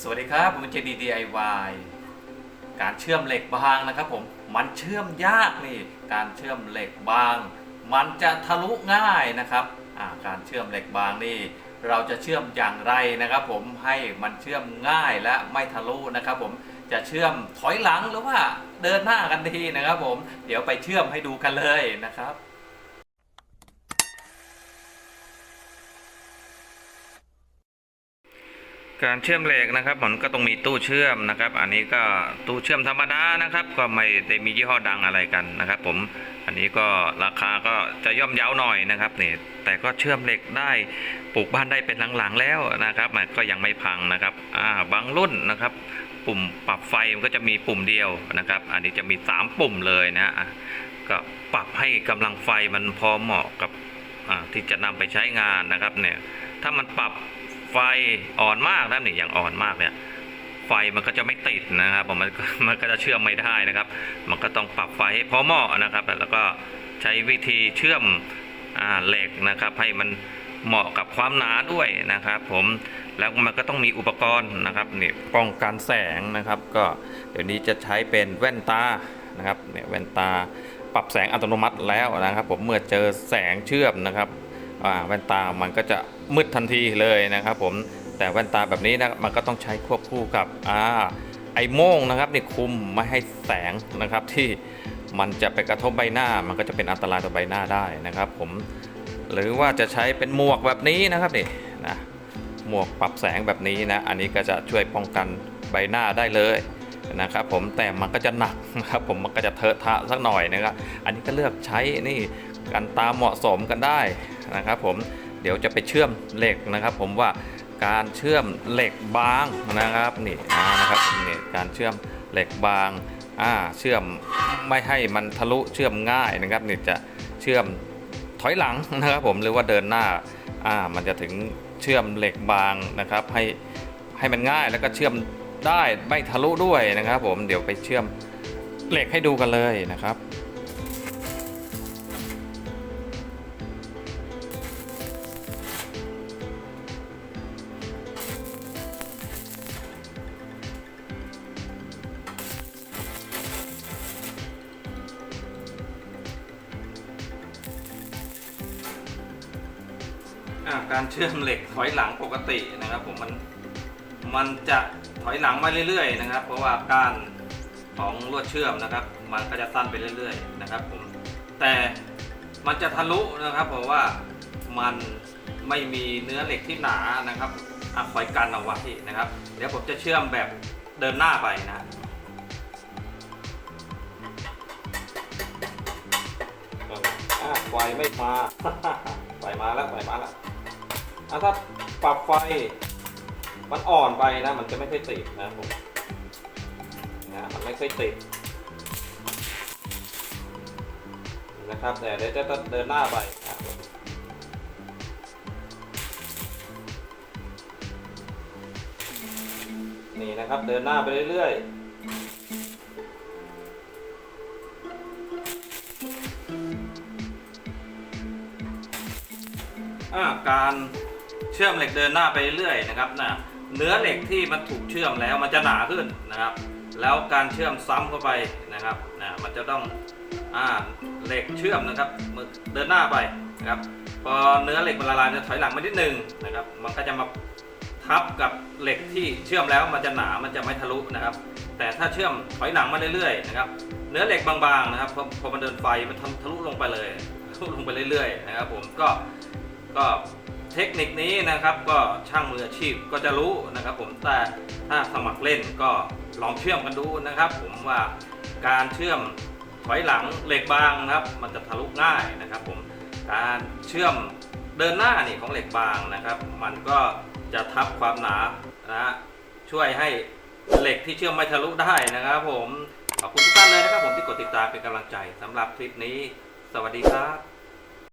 สวัสดีครับผมเจดี DIY การเชื่อมเหล็กบางนะครับผมมันเชื่อมยากนี่การเชื่อมเหล็กบาง มันจะทะลุง่ายนะครับการเชื่อมเหล็กบางนี่ เราจะเชื่อมอย่างไรนะครับ ผมให้มันเชื่อมง่ายและไม่ทะลุนะครับ ผมจะเชื่อมถอยหลังหรือว่าเดินหน้ากันดีนะครับ ผมเดี๋ยวไปเชื่อมให้ดูกันเลยนะครับ การเชื่อมเหล็กนะครับมันก็ต้องมีตู้เชื่อมนะครับ อันนี้ก็ตู้เชื่อมธรรมดานะครับ ก็ไม่ได้มียี่ห้อดังอะไรกันนะครับ ผมอันนี้ก็ราคาก็จะย่อมเยาหน่อยนะครับนี่แต่ก็เชื่อมเหล็กได้ปลูกบ้านได้เป็นหลังๆแล้วนะครับ มันก็ยังไม่พังนะครับอ่าบางรุ่นนะครับ ปุ่มปรับไฟมันก็จะมีปุ่มเดียวนะครับ อันนี้จะมี 3 ปุ่มเลยนะอะก็ปรับให้กำลังไฟมันพอเหมาะกับอ่าที่จะนำไปใช้งานนะครับเนี่ยถ้ามันปรับ ไฟอ่อนมากนะนี่อย่างอ่อนมากเนี่ยไฟมันก็จะไม่ติดนะครับผมมันมันก็จะเชื่อมไม่ได้นะครับ มันก็ต้องปรับไฟให้พอเหมาะนะครับ แล้วก็ใช้วิธีเชื่อมอเหล็กนะครับ ให้มันเหมาะกับความหนาด้วยนะครับ ผมแล้วมันก็ต้องมีอุปกรณ์นะครับนี่ป้องกันแสงนะครับ ก็เดี๋ยวนี้จะใช้เป็นแว่นตานะครับเนี่ยแว่นตาปรับแสงอัตโนมัติแล้วนะครับ ผมเมื่อเจอแสงเชื่อมนะครับ แว่นตามันก็จะมืดทันทีเลยนะครับผมแต่แว่นตาแบบนี้นะมันก็ต้องใช้ควบคู่กับอ่าไอโม่งนะครับนี่คุมไม่ให้แสงนะครับที่มันจะไปกระทบใบหน้า มันก็จะเป็นอันตรายต่อใบหน้าได้นะครับ ผมหรือว่าจะใช้เป็นหมวกแบบนี้นะครับนี่นะหมวกปรับแสงแบบนี้นะ อันนี้ก็จะช่วยป้องกันใบหน้าได้เลยนะครับผมแต่มันก็จะหนักนะครับผมมันก็จะเทอะทะสักหน่อยนะครับอันนี้ก็เลือกใช้นี่กันตามเหมาะสมกันได้ นะครับผมเดี๋ยวจะไปเชื่อมเหล็กนะครับ ผมว่าการเชื่อมเหล็กบางนะครับนี่นะครับนี่การเชื่อมเหล็กบางอ่าเชื่อมไม่ให้มันทะลุเชื่อมง่ายนะครับนี่จะเชื่อมถอยหลังนะครับ ผมหรือว่าเดินหน้าอ่ามันจะถึงเชื่อมเหล็กบางนะครับ ให้ให้มันง่ายแล้วก็เชื่อมได้ไม่ทะลุด้วยนะครับ ผมเดี๋ยวไปเชื่อมเหล็กให้ดูกันเลยนะครับ การเชื่อมเหล็กถอยหลังปกตินะครับผมมันมันจะถอยหลังมาเรื่อยๆนะครับ เพราะว่ากานของลวดเชื่อมนะครับ มันก็จะสั้นไปเรื่อย ๆ นะครับผมแต่มันจะทะลุนะครับ เพราะว่ามันไม่มีเนื้อเหล็กที่หนานะครับอะคอยกันเอาไว้นะครับ เดี๋ยวผมจะเชื่อมแบบเดินหน้าไปนะไฟไม่มาไฟมาแล้วไฟมาแล้ว อะถ้าปรับไฟมันอ่อนไปนะ มันจะไม่ค่อยติดนะผมนะมันไม่ค่อยติดนะครับแต่เดี๋ยวจะเดินหน้าไปนี่นะครับเดินหน้าไปเรื่อยๆอ่าการ เชื่อมเหล็กเดินหน้าไปเรื่อยนะครับนะเนื้อเหล็กที่มันถูกเชื่อมแล้วมันจะหนาขึ้นนะครับ แล้วการเชื่อมซ้ำเข้าไปนะครับนะมันจะต้องอ่าเหล็กเชื่อมนะครับเดินหน้าไปนะครับพอเนื้อเหล็กมันละลายจะถอยหลังมานิดนึงนะครับมันก็จะมาทับกับเหล็กที่เชื่อมแล้วมันจะหนามันจะไม่ทะลุนะครับ แต่ถ้าเชื่อมถอยหลังมาเรื่อยๆนะครับเนื้อเหล็กบางๆนะครับพอพอมันเดินไฟมันทะทะลุลงไปเลยทะลุลงไปเรื่อยๆนะครับผมก็ก็ เทคนิคนี้นะครับก็ช่างมืออาชีพก็จะรู้นะครับผมแต่ถ้าสมัครเล่นก็ลองเชื่อมกันดูนะครับ ผมว่าการเชื่อมถอยหลังเหล็กบางนะครับ มันจะทะลุง่ายนะครับ ผมการเชื่อมเดินหน้านี่ของเหล็กบางนะครับ มันก็จะทับความหนานะฮะช่วยให้เหล็กที่เชื่อมไม่ทะลุได้นะครับ ผมขอบคุณทุกท่านเลยนะครับ ผมที่กดติดตามเป็นกำลังใจสำหรับคลิปนี้ สวัสดีครับ